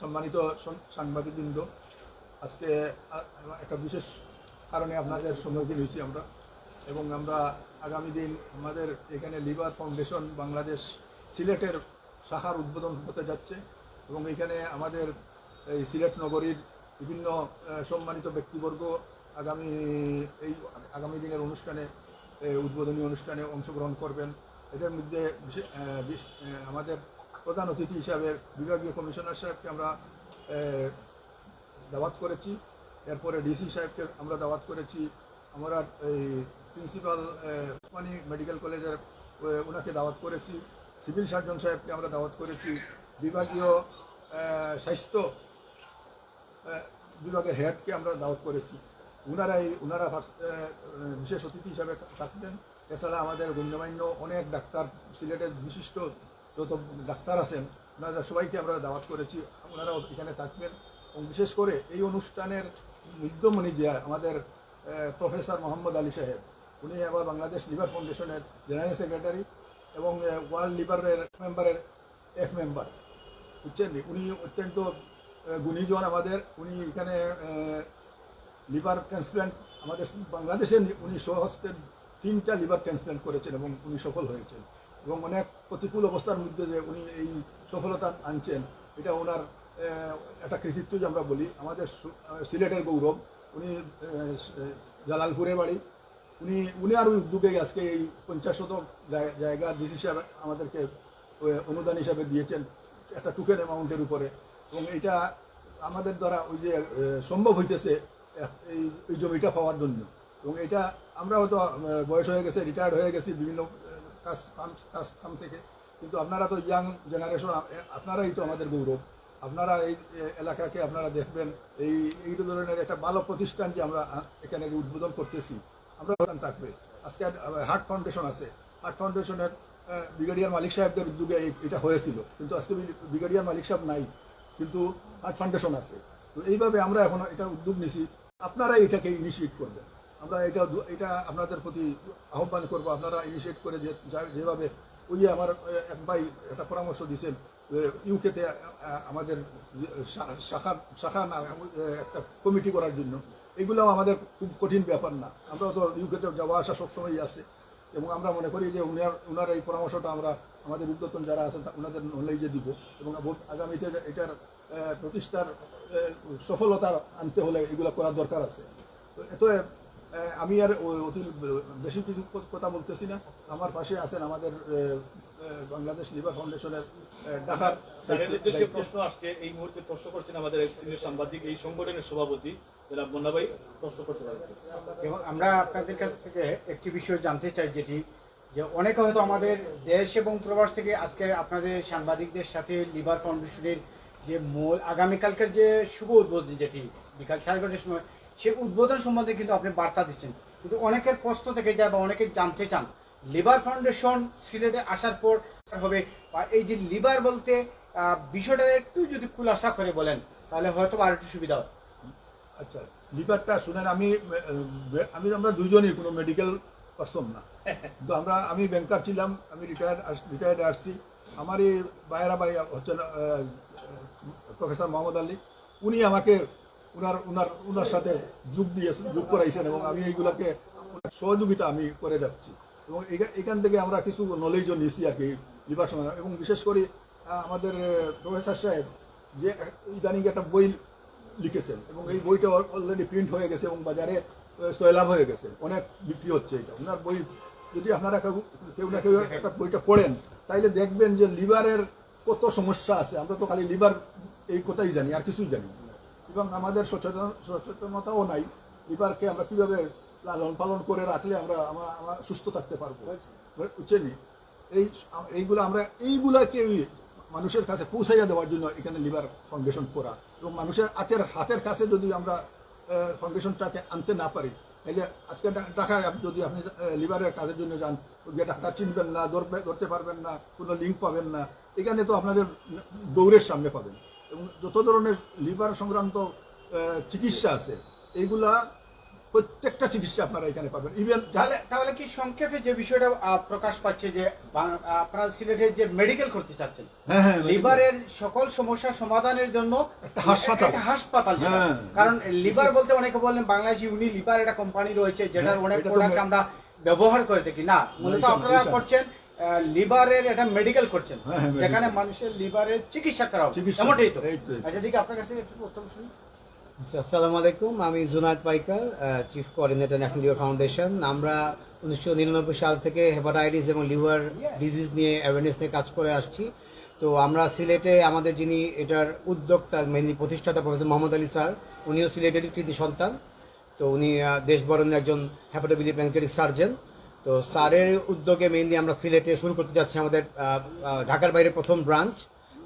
সম্মানিত সাংবাদিকবৃন্দ, আজকে একটা বিশেষ কারণে আপনাদের সম্মুখীন হয়েছি আমরা। এবং আমরা আগামী দিন আমাদের এখানে লিভার ফাউন্ডেশন বাংলাদেশ সিলেটের শাখার উদ্বোধন হতে যাচ্ছে। এবং এখানে আমাদের এই সিলেট নগরীর বিভিন্ন সম্মানিত ব্যক্তিবর্গ আগামী, এই, আগামী দিনের অনুষ্ঠানে উদ্বোধনী অনুষ্ঠানে অংশগ্রহণ করবেন। এদের মধ্যে আমাদের প্রধান অতিথি হিসাবে বিভাগীয় কমিশনার সাহেবকে আমরা দাওয়াত করেছি। এরপরে ডিসি সাহেবকে আমরা দাওয়াত করেছি। আমরা এই প্রিন্সিপাল ওসমানী মেডিকেল কলেজের ওনাকে দাওয়াত করেছি। সিভিল সার্জন সাহেবকে আমরা দাওয়াত করেছি। বিভাগীয় স্বাস্থ্য বিভাগের হেডকে আমরা দাওয়াত করেছি। ওনারা এই ওনারা বিশেষ অতিথি হিসাবে থাকবেন এছাড়া আমাদের গণ্যমান্য অনেক ডাক্তার, সিলেটের বিশিষ্ট যত ডাক্তার আছেন, ওনারা সবাইকে আমরা দাওয়াত করেছি, ওনারাও এখানে থাকবেন। এবং বিশেষ করে এই অনুষ্ঠানের মধ্যমণি যে আমাদের প্রফেসর মোহাম্মদ আলী সাহেব, উনি আবার বাংলাদেশ লিভার ফাউন্ডেশনের জেনারেল সেক্রেটারি এবং ওয়ার্ল্ড লিভারের মেম্বারের এক মেম্বার। বুঝছেন উনি অত্যন্ত গুণীজন আমাদের। উনি এখানে লিভার ট্রান্সপ্ল্যান্ট আমাদের বাংলাদেশে উনি স্বহস্তে তিনটা লিভার ট্রান্সপ্ল্যান্ট করেছেন এবং উনি সফল হয়েছেন। এবং অনেক প্রতিকূল অবস্থার মধ্যে যে উনি এই সফলতা আনছেন, এটা ওনার একটা কৃতিত্ব যে আমরা বলি। আমাদের সিলেটের গৌরব, উনি জালালপুরের বাড়ি। উনি উনি আর উদ্যোগে আজকে এই পঞ্চাশ শতক জায়- জায়গা ডিসি সাহেব আমাদেরকে অনুদান হিসাবে দিয়েছেন একটা টুকেন অ্যামাউন্টের উপরে। এবং এটা আমাদের দ্বারা ওই যে সম্ভব হইতেছে এই জমিটা পাওয়ার জন্য। এবং এটা আমরা হয়তো বয়স হয়ে গেছে রিটায়ার্ড হয়ে গেছি, বিভিন্ন কাজ থেকে। কিন্তু আপনারা তো ইয়াং জেনারেশন আপনারাই তো আমাদের গৌরব। আপনারা এই এলাকাকে আপনারা দেখবেন, এই এই ধরনের একটা ভালো প্রতিষ্ঠান যে আমরা এখানে উদ্বোধন করতেছি। আমরা থাকবে। আজকে হার্ট ফাউন্ডেশন আছে। হার্ট ফাউন্ডেশনের ব্রিগেডিয়ার মালিক সাহেবদের উদ্যোগে এটা হয়েছিল। কিন্তু আজকে ব্রিগেডিয়ার মালিক সাহেব নাই, কিন্তু হার্ট ফাউন্ডেশন আছে। তো এইভাবে আমরা এখন এটা উদ্যোগ নিছি। আপনারা এটাকে ইনিশিয়েট করবেন। আমরা এটা এটা আপনাদের প্রতি আহ্বান করব, আপনারা ইনিশিয়েট করে যে যেভাবে ওই আমার এক ভাই একটা পরামর্শ দিয়েছেন ইউকেতে আমাদের শাখা শাখা না একটা কমিটি করার জন্য। এগুলোও আমাদের খুব কঠিন ব্যাপার না। আমরা তো ইউকেতে যাওয়া আসা সবসময়ই আছে। এবং আমরা মনে করি যে উনার উনার এই পরামর্শটা আমরা আমাদের উদ্যোতন যারা আছেন ওনাদের নলেজে দিব। এবং আগামীতে এটার প্রতিষ্ঠার সফলতা আনতে হলে এগুলো করার দরকার আছে। তো এত আমি আর অতি বেশি কিছু কথা বলতেছি না। আমার পাশে আছেন আমাদের বাংলাদেশ লিভার ফাউন্ডেশনের আহ, ঢাকার স্যারের উদ্দেশ্যে প্রশ্ন আসছে। এই মুহূর্তে প্রশ্ন করছেন আমাদের এক সিনিয়র সাংবাদিক এই সংগঠনের সভাপতি যারা বন্যা প্রশ্ন করতে পারবেন এবং আমরা আপনাদের কাছ থেকে একটি বিষয় জানতে চাই যেটি যে অনেকে হয়তো আমাদের দেশ এবং প্রবাস থেকে আজকে আপনাদের সাংবাদিকদের সাথে লিভার ফাউন্ডেশনের যে মূল আগামীকালকের যে শুভ উদ্বোধন যেটি বিকাল সাড়ে ঘণ্টার সময় সে উদ্বোধন সম্বন্ধে কিন্তু আপনি বার্তা দিচ্ছেন। কিন্তু অনেকের প্রশ্ন থেকে যায় বা অনেকে জানতে চান লিভার ফাউন্ডেশন সিলেটে আসার পর হবে বা এই যে লিভার বলতে বিষয়টা একটু যদি খুলাসা করে বলেন, তাহলে হয়তো আর একটু সুবিধা হয়। আচ্ছা লিভারটা শুনেন, আমি আমি আমরা দুইজনই কোনো মেডিকেল পারসন না। তো আমরা, আমি ব্যাংকার ছিলাম, আমি রিটায়ার্ড রিটায়ার্ড আসছি। আমার এই বাইরা ভাই হচ্ছেন প্রফেসর মোহাম্মদ আলী, উনি আমাকে উনার উনার উনার সাথে যোগ দিয়ে যোগ করাইছেন এবং আমি এইগুলোকে ওনার সহযোগিতা আমি করে যাচ্ছি। এবং এখা- এখান থেকে আমরা কিছু নলেজও নিয়েছি আর কি সময় এবং বিশেষ করে আমাদের প্রফেসর সাহেব যে ইদানিং একটা বই লিখেছেন এবং এই বইটা অলরেডি প্রিন্ট হয়ে গেছে এবং বাজারে সয়লাভ হয়ে গেছে। অনেক বিক্রি হচ্ছে এটা ওনার বই, যদি আপনারা কেউ না কেউ একটা বইটা পড়েন, তাইলে দেখবেন যে লিভারের কত সমস্যা আছে। আমরা তো খালি লিভার এই কথাই জানি, আর কিছুই জানি না। এবং আমাদের সচেতন, সচেতনতাও নাই। লিভারকে আমরা কীভাবে লালন পালন করে রাখলে আমরা আমরা সুস্থ থাকতে পারব? বুঝছেন? এই, এইগুলো আমরা, এইগুলাকে মানুষের কাছে পৌঁছাইয়া দেওয়ার জন্য এখানে লিভার ফাউন্ডেশন করা। এবং মানুষের হাতের হাতের কাছে যদি আমরা ফাউন্ডেশনটাকে আনতে না পারি, তাহলে আজকে ঢাকায় যদি আপনি লিভারের কাজের জন্য যান ডাক্তার চিনবেন না ধরতে পারবেন না, কোনো লিঙ্ক পাবেন না, এখানে তো আপনাদের দৌড়ের সামনে পাবেন। এবং যত ধরনের লিভার সংক্রান্ত চিকিৎসা আছে এইগুলা প্রত্যেকটা চিকিৎসা আপনারা এখানে পাবেন। ইভেন তাহলে তাহলে কি সংক্ষেপে যে বিষয়টা প্রকাশ পাচ্ছে যে আপনারা সিলেটে যে মেডিকেল করতে চাচ্ছেন হ্যাঁ হ্যাঁ লিভারের সকল সমস্যা সমাধানের জন্য একটা হাসপাতাল। হাসপাতাল হ্যাঁ। কারণ লিভার বলতে অনেকে বলেন বাংলাদেশ ইউনি লিভার একটা কোম্পানি রয়েছে যেটার অনেক প্রোডাক্ট আমরা ব্যবহার করে থাকি। না মূলত আপনারা করছেন লিভারের একটা মেডিকেল করছেন যেখানে মানুষের লিভারের চিকিৎসা করা এমনটাই তো। আচ্ছা দিকে আপনার কাছে একটু প্রথম শুনি। আচ্ছা, আসসালামু আলাইকুম। আমি Junayed Paikar chief coordinator national liver foundation আমরা উনিশশো নিরানব্বই সাল থেকে হেপাটাইটিস এবং লিভার ডিজিজ নিয়ে অ্যাওয়ারনেস নিয়ে কাজ করে আসছি। তো আমরা সিলেটে আমাদের যিনি এটার উদ্যোক্তা মেনলি প্রতিষ্ঠাতা প্রফেসর মোহাম্মদ আলী স্যার উনিও সিলেটের কৃতি সন্তান। তো উনি দেশ বরণের একজন হ্যাপাটোবিলি প্যানক্রিয়াটিক সার্জন তো স্যারের উদ্যোগে মেনলি আমরা সিলেটে শুরু করতে যাচ্ছি আমাদের ঢাকার বাইরে প্রথম ব্রাঞ্চ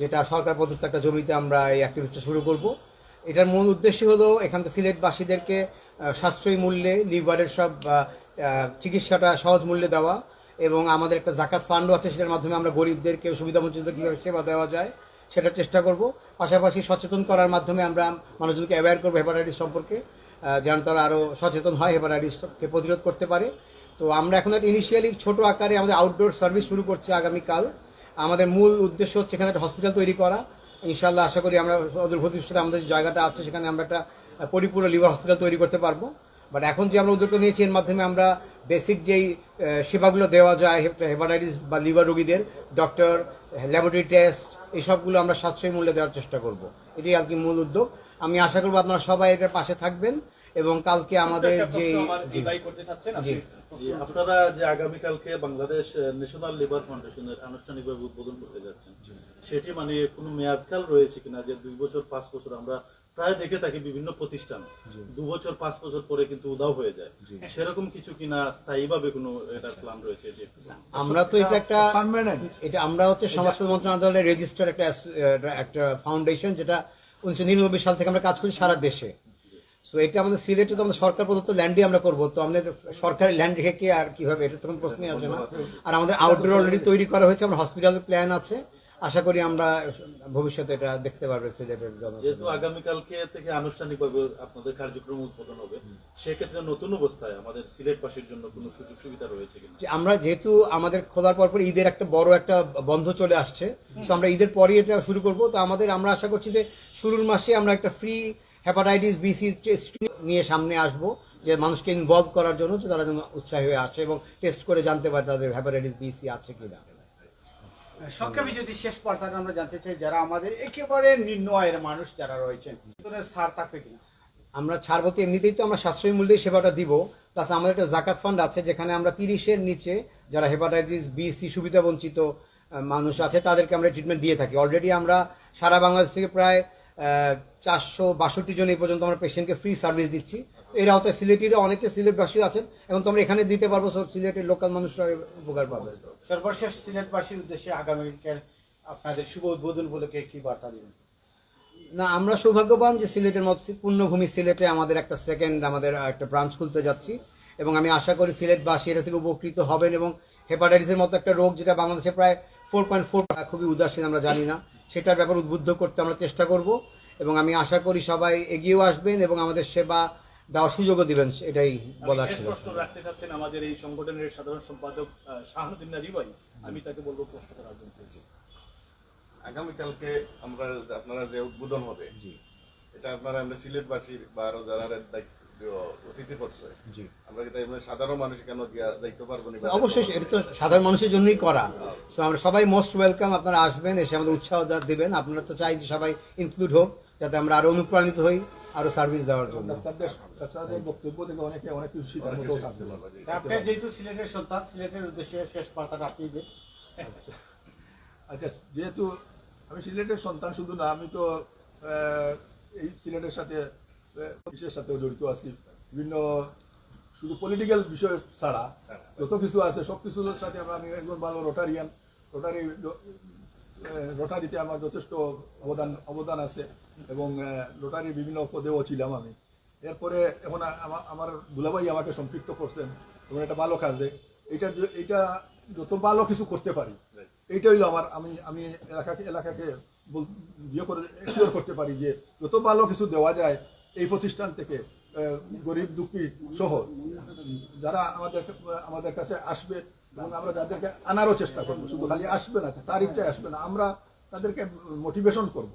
যেটা সরকার প্রদত্ত একটা জমিতে আমরা এই অ্যাক্টিভিটিটা শুরু করব। এটার মূল উদ্দেশ্য হলো এখান থেকে সিলেটবাসীদেরকে সাশ্রয়ী মূল্যে লিভারের সব চিকিৎসাটা সহজ মূল্যে দেওয়া এবং আমাদের একটা জাকাত ফান্ডও আছে সেটার মাধ্যমে আমরা গরিবদেরকে সুবিধা বঞ্চিত কীভাবে সেবা দেওয়া যায় সেটার চেষ্টা করব। পাশাপাশি সচেতন করার মাধ্যমে আমরা মানুষজনকে অ্যাওয়্যার করব হেপাটাইটিস সম্পর্কে যেন তারা আরও সচেতন হয় হেপাটাইটিসকে প্রতিরোধ করতে পারে। তো আমরা এখন একটা ইনিশিয়ালি ছোট আকারে আমাদের আউটডোর সার্ভিস শুরু করছি আগামীকাল। আমাদের মূল উদ্দেশ্য হচ্ছে এখানে একটা হসপিটাল তৈরি করা। ইনশাল্লাহ আশা করি আমরা অদূর ভবিষ্যতে আমাদের যে জায়গাটা আছে সেখানে আমরা একটা পরিপূর্ণ লিভার হসপিটাল তৈরি করতে পারব। বাট এখন যে আমরা উদ্যোগটা নিয়েছি এর মাধ্যমে আমরা বেসিক যেই সেবাগুলো দেওয়া যায় হেপাটাইটিস বা লিভার রোগীদের ডক্টর ল্যাবরেটরি টেস্ট এই সবগুলো আমরা সাশ্রয়ী মূল্যে দেওয়ার চেষ্টা করব। এটাই আর কি মূল উদ্যোগ। আমি আশা করব আপনারা সবাই এটার পাশে থাকবেন এবং কালকে আমাদের যে জি আপনারা যে আগামীকালকে বাংলাদেশ ন্যাশনাল লিভার ফাউন্ডেশনের আনুষ্ঠানিকভাবে উদ্বোধন করতে যাচ্ছেন সেটি মানে কোনো মেয়াদকাল রয়েছে কিনা যে দুই বছর পাঁচ বছর আমরা প্রায় দেখে থাকি বিভিন্ন প্রতিষ্ঠান দু বছর পাঁচ বছর পরে কিন্তু উদাও হয়ে যায়। সেরকম কিছু কিনা স্থায়ীভাবে কোনো এটা প্ল্যান রয়েছে যে আমরা তো এটা একটা এটা আমরা হচ্ছে সমাজ মন্ত্রণালয়ের রেজিস্টার একটা একটা ফাউন্ডেশন যেটা উনিশশো নিরানব্বই সাল থেকে আমরা কাজ করি সারা দেশে। সো এটা আমাদের সিলেটে তো আমাদের সরকার প্রদত্ত ল্যান্ডে আমরা করব। তো আমাদের সরকারি ল্যান্ড রেখে কি আর কীভাবে এটা তখন প্রশ্নই আসে না। আর আমাদের আউটডোর অলরেডি তৈরি করা হয়েছে আমরা হসপিটালের প্ল্যান আছে। আশা করি আমরা ভবিষ্যতে এটা দেখতে পারবে সিলেটের। যেহেতু আগামীকালকে থেকে আনুষ্ঠানিকভাবে আপনাদের কার্যক্রম উদ্বোধন হবে সেক্ষেত্রে নতুন অবস্থায় আমাদের সিলেটবাসীর জন্য কোনো সুযোগ সুবিধা রয়েছে কিনা? যে আমরা যেহেতু আমাদের খোলার পর পর ঈদের একটা বড় একটা বন্ধ চলে আসছে তো আমরা ঈদের পরই এটা শুরু করব। তো আমাদের আমরা আশা করছি যে শুরুর মাসে আমরা একটা ফ্রি হেপাটাইটিস বিসি নিয়ে সামনে আসব যে মানুষকে ইনভলভ করার জন্য যে তারা যেন উৎসাহী হয়ে আসে এবং টেস্ট করে জানতে পারে তাদের হেপাটাইটিস বিসি আছে কিনা। সংক্ষেপে যদি শেষ পর্যায়ে আমরা জানতে চাই যারা আমাদের একেবারে নিম্ন আয়ের মানুষ যারা রয়েছেন সার থাকবে কিনা? আমরা ছাড় বলতে এমনিতেই তো আমরা সাশ্রয়ী মূল্যে সেবাটা দিব প্লাস আমাদের একটা জাকাত ফান্ড আছে যেখানে আমরা তিরিশের নিচে যারা হেপাটাইটিস বি সি সুবিধা বঞ্চিত মানুষ আছে তাদেরকে আমরা ট্রিটমেন্ট দিয়ে থাকি। অলরেডি আমরা সারা বাংলাদেশ থেকে প্রায় চারশো বাষট্টি জন এই পর্যন্ত আমরা পেশেন্টকে ফ্রি সার্ভিস দিচ্ছি। এর আওতায় সিলেটিরা অনেকে সিলেটবাসী আছেন এবং তো আমরা এখানে দিতে পারব সব সিলেটের লোকাল মানুষরা উপকার পাবে। সর্বশেষ সিলেটবাসীর উদ্দেশ্যে আগামীকাল আপনাদের শুভ উদ্বোধন উপলক্ষে কি বার্তা দিবেন? না আমরা সৌভাগ্যবান যে সিলেটের মতো পূর্ণভূমি সিলেটে আমাদের একটা সেকেন্ড আমাদের একটা ব্রাঞ্চ খুলতে যাচ্ছি এবং আমি আশা করি সিলেটবাসী এটা থেকে উপকৃত হবেন এবং হেপাটাইটিসের মতো একটা রোগ যেটা বাংলাদেশে প্রায় ফোর পয়েন্ট ফোর খুবই উদাসীন আমরা জানি না। সেটার ব্যাপার উদ্বুদ্ধ করতে আমরা চেষ্টা করব এবং আমি আশা করি সবাই এগিয়েও আসবেন এবং আমাদের সেবা দেওয়ার সুযোগও দিবেন এটাই বলার ছিল। প্রশ্ন রাখতে চাচ্ছেন আমাদের এই সংগঠনের সাধারণ সম্পাদক শাহানুদ্দিন আমি তাকে বলব প্রশ্ন করার জন্য। আগামীকালকে আমরা আপনারা যে উদ্বোধন হবে এটা আপনারা আমরা সিলেটবাসীর বা আরও যারা অতিথি করছে জি। আমরা কি তাই সাধারণ মানুষ কেন দিয়া দায়িত্ব পারব না? অবশ্যই এটা তো সাধারণ মানুষের জন্যই করা। সো আমরা সবাই মোস্ট ওয়েলকাম আপনারা আসবেন এসে আমাদের উৎসাহ দিবেন। আপনারা তো চাই যে সবাই ইনক্লুড হোক যাতে আমরা আরও অনুপ্রাণিত হই আরও সার্ভিস দেওয়ার জন্য। ডাক্তারদের ডাক্তারদের বক্তব্য থেকে অনেকে অনেক কিছু শিখার মতো থাকতে পারবে আপনি যেহেতু সিলেটের সন্তান সিলেটের উদ্দেশ্যে শেষ বার্তাটা আপনি দিন। আচ্ছা যেহেতু আমি সিলেটের সন্তান শুধু না আমি তো এই সিলেটের সাথে বিশ্বের সাথেও জড়িত আছি। বিভিন্ন শুধু পলিটিক্যাল বিষয় ছাড়া যত কিছু আছে সব কিছুর সাথে আমরা আমি একজন ভালো রোটারিয়ান রোটারি রোটারিতে আমার যথেষ্ট অবদান অবদান আছে এবং রোটারির বিভিন্ন পদেও ছিলাম আমি। এরপরে এখন আমা- আমার দুলাভাই আমাকে সম্পৃক্ত করছেন এবং এটা ভালো কাজে এইটা যে- এইটা যত ভালো কিছু করতে পারি এইটা হইল আমার, আমি আমি এলাকাকে এলাকাকে ইয়ে করে এনশিওর করতে পারি যে যত ভালো কিছু দেওয়া যায় এই প্রতিষ্ঠান থেকে গরিব দুঃখী সহ, যারা আমাদের আমাদের কাছে আসবে এবং আমরা যাদেরকে আনারও চেষ্টা করব শুধু খালি আসবে না তার ইচ্ছায় আসবে না আমরা তাদেরকে মোটিভেশন করব।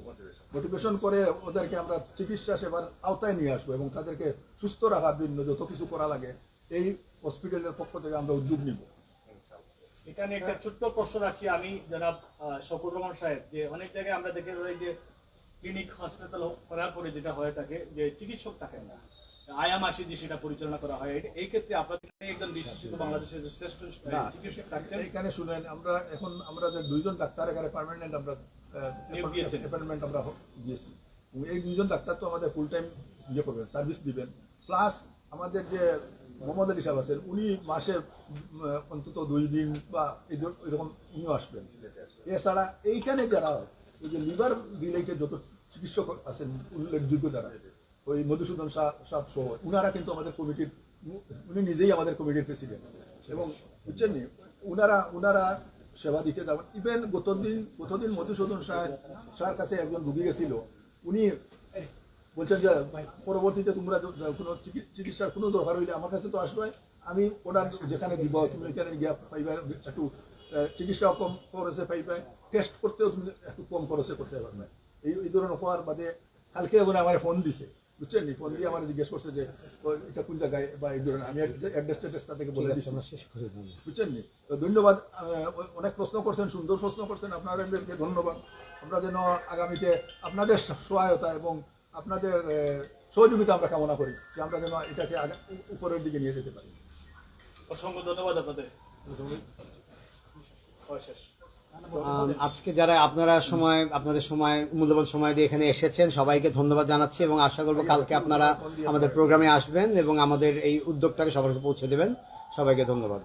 মোটিভেশন করে ওদেরকে আমরা চিকিৎসা সেবার আওতায় নিয়ে আসব এবং তাদেরকে সুস্থ রাখার জন্য যত কিছু করা লাগে এই হসপিটালের পক্ষ থেকে আমরা উদ্যোগ নিব। এখানে একটা ছোট্ট প্রশ্ন রাখছি আমি জনাব শকুর রহমান সাহেব যে অনেক জায়গায় আমরা দেখে রই যে ক্লিনিক হসপিটাল করার পরে যেটা হয়ে থাকে যে চিকিৎসক থাকেন না। আয়াম আসি যে সেটা পরিচালনা করা হয়। এই- ক্ষেত্রে আপনাদের একজন বিশেষিত বাংলাদেশের শ্রেষ্ঠ চিকিৎসক থাকছেন এখানে শুনেন আমরা এখন আমরা যে দুইজন ডাক্তার এখানে পার্মানেন্ট আমরা অ্যাপয়েন্টমেন্ট আমরা দিয়েছি। এই দুইজন ডাক্তার তো আমাদের ফুল টাইম ইয়ে করবেন সার্ভিস দিবেন। প্লাস আমাদের যে মোহাম্মদ আলী সাহেব আছেন উনি মাসে অন্তত দুই দিন বা এই এরকম উনিও আসবেন। এছাড়া এইখানে যারা এই যে লিভার রিলেটেড যত চিকিৎসক আছেন উল্লেখযোগ্য যারা ওই মধুসূদন সাহেব সহ। উনারা কিন্তু আমাদের কমিটির উনি নিজেই আমাদের কমিটির প্রেসিডেন্ট এবং বুঝছেন নি? উনারা উনারা সেবা দিতে যাবেন ইভেন গতদিন গতদিন মধুসূদন সাহেব সাহের কাছে একজন রুগী গেছিল। উনি বলছেন যে পরবর্তীতে তোমরা কোনো চিকি- চিকিৎসার কোনো দরকার হইলে আমার কাছে তো আসবে। আমি ওনার যেখানে দিব তুমি ওইখানে গিয়া পাইবা একটু আহ, চিকিৎসা কম খরচে পাইবা টেস্ট করতেও তুমি একটু কম খরচে করতে পারবে। এই ধরনের হওয়ার বাদে কালকে আমার ফোন দিছে। বুঝছেন? নি ফোন দিয়ে আমার জিজ্ঞেস করছে যে এটা কোন জায়গায় বা এই ধরনের? আমি অ্যাড্রেস ট্যাড্রেস তাদেরকে বলে দিচ্ছি। আমরা শেষ করে বুঝছেন? নি তো ধন্যবাদ। অনেক প্রশ্ন করছেন সুন্দর প্রশ্ন করছেন আপনাদেরকে ধন্যবাদ। আমরা যেন আগামীতে আপনাদের সহায়তা এবং আপনাদের সহযোগিতা আমরা কামনা করি যে আমরা যেন এটাকে উপরের দিকে নিয়ে যেতে পারি। অসংখ্য ধন্যবাদ আপনাদের। হয় শেষ। আজকে যারা আপনারা সময়, আপনাদের সময়, মূল্যবান সময় দিয়ে এখানে এসেছেন, সবাইকে ধন্যবাদ জানাচ্ছি এবং আশা করব কালকে আপনারা আমাদের প্রোগ্রামে আসবেন এবং আমাদের এই উদ্যোগটাকে সবার পৌঁছে দেবেন। সবাইকে ধন্যবাদ।